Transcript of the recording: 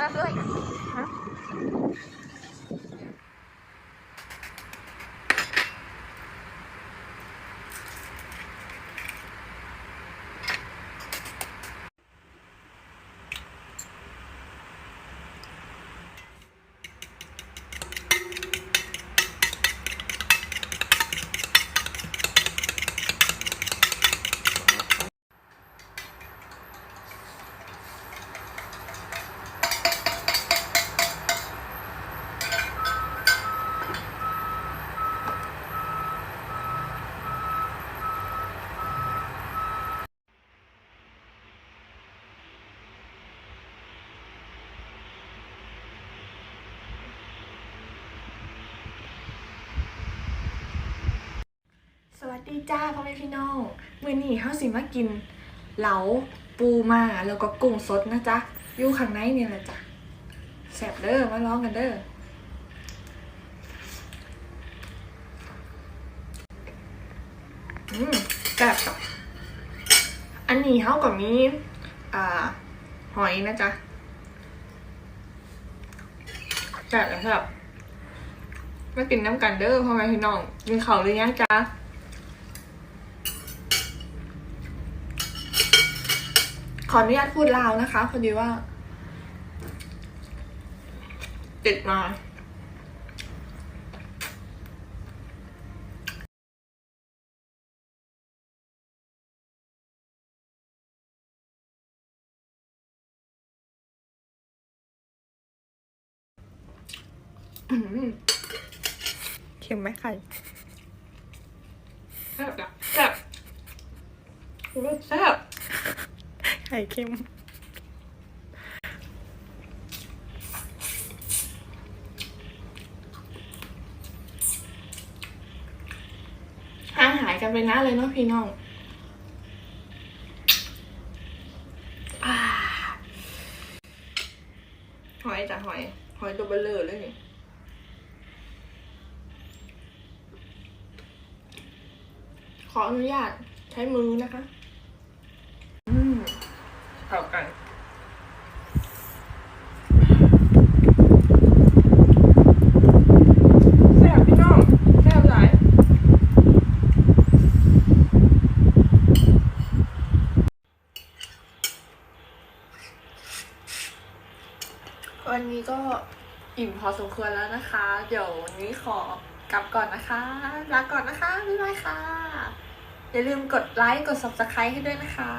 好的，喝。嗯。 สวัสดีจ้าพ่อแม่พี่น้องมื้อนี้เฮาสิมากิน เหลาปูมาแล้วก็กุ้งสดนะจ๊ะอยู่ข้างในนี่แหละจ้ะแซ่บเด้อมาลองกันเด้ออืมแซ่บจ้ะอันนี้เฮาก็มีอ่าหอยนะจ๊ะแซ่บแล้วครับมากินน้ำกันเด้อพ่อแม่พี่น้องกินข้าวหรือยังจ๊ะ ขออนุญาตพูดลาวนะคะพอดีว่า ติดมาอื้อหือเค็มไหมไข่แซ่บอะแซ่บรู้ว่าแซ่บ ไข่เค็ม ห่างหายกันไปนะเลยเนาะพี่น้องอ่าหอยจ้ะหอย หอยตัวเบลเลอร์เลยนี่ขออนุญาตใช้มือนะคะอืม เข้ากันแซ่บพี่น้องแซ่บหลายวันนี้ก็อิ่มพอสมควรแล้วนะคะ เดี๋ยววันนี้ขอกลับก่อนนะคะ ลาก่อนนะคะ บ๊ายบายค่ะ อย่าลืมกดไลค์ กด subscribe ให้ด้วยนะคะ